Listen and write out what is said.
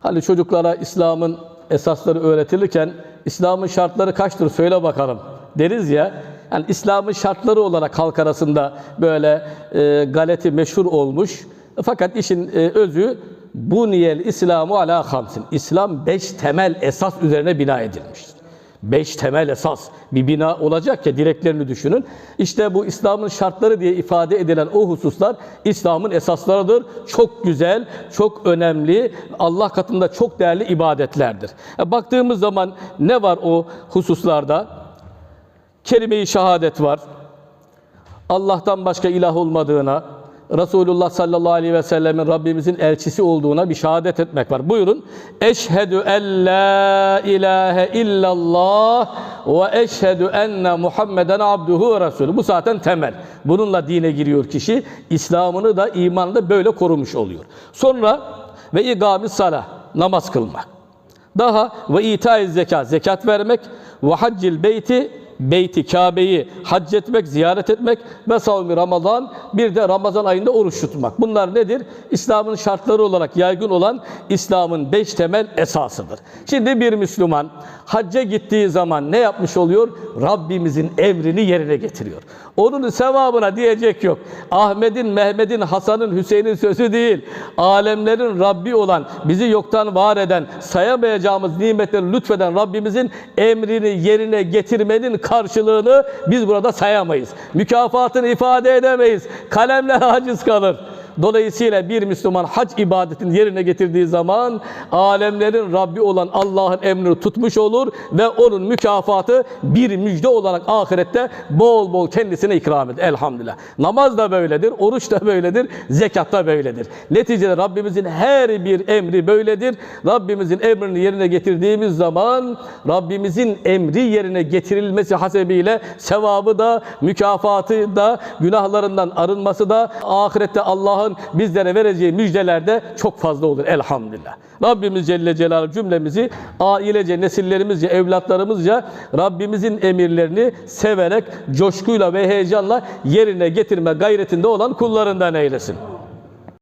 Hani çocuklara İslam'ın esasları öğretilirken İslam'ın şartları kaçtır söyle bakalım deriz ya. Yani İslam'ın şartları olarak halk arasında böyle e, galeti meşhur olmuş. Fakat işin e, özü bu niyel İslamu ala hamsin. İslam beş temel esas üzerine bina edilmiştir. Beş temel esas bir bina olacak ya direklerini düşünün. İşte bu İslam'ın şartları diye ifade edilen o hususlar İslam'ın esaslarıdır. Çok güzel, çok önemli, Allah katında çok değerli ibadetlerdir. E, Baktığımız zaman ne var o hususlarda? Kelime-i şehadet var. Allah'tan başka ilah olmadığına, Resulullah sallallahu aleyhi ve sellemin Rabbimizin elçisi olduğuna bir şehadet etmek var. Buyurun. Eşhedü en la ilahe illallah ve eşhedü enne Muhammeden abduhu ve resulü. Bu zaten temel. Bununla dine giriyor kişi. İslam'ını da imanını da böyle korumuş oluyor. Sonra ve igami salah, namaz kılmak. Daha ve itaiz zekat, zekat vermek ve haccil beyti Beyti Kabe'yi hac etmek, ziyaret etmek ve savmi Ramazan bir de Ramazan ayında oruç tutmak. Bunlar nedir? İslam'ın şartları olarak yaygın olan İslam'ın beş temel esasıdır. Şimdi bir Müslüman hacca gittiği zaman ne yapmış oluyor? Rabbimizin emrini yerine getiriyor. Onun sevabına diyecek yok. Ahmet'in, Mehmet'in, Hasan'ın, Hüseyin'in sözü değil. Alemlerin Rabbi olan, bizi yoktan var eden, sayamayacağımız nimetleri lütfeden Rabbimizin emrini yerine getirmenin karşılığını biz burada sayamayız. Mükafatını ifade edemeyiz. Kalemler aciz kalır. Dolayısıyla bir Müslüman hac ibadetini yerine getirdiği zaman alemlerin Rabbi olan Allah'ın emrini tutmuş olur ve onun mükafatı bir müjde olarak ahirette bol bol kendisine ikram eder. Elhamdülillah. Namaz da böyledir, oruç da böyledir, zekat da böyledir. Neticede Rabbimizin her bir emri böyledir. Rabbimizin emrini yerine getirdiğimiz zaman Rabbimizin emri yerine getirilmesi hasebiyle sevabı da, mükafatı da, günahlarından arınması da ahirette Allah'ın bizlere vereceği müjdeler de çok fazla olur elhamdülillah. Rabbimiz Celle Celaluhu cümlemizi ailece, nesillerimizce, evlatlarımızca Rabbimizin emirlerini severek, coşkuyla ve heyecanla yerine getirme gayretinde olan kullarından eylesin.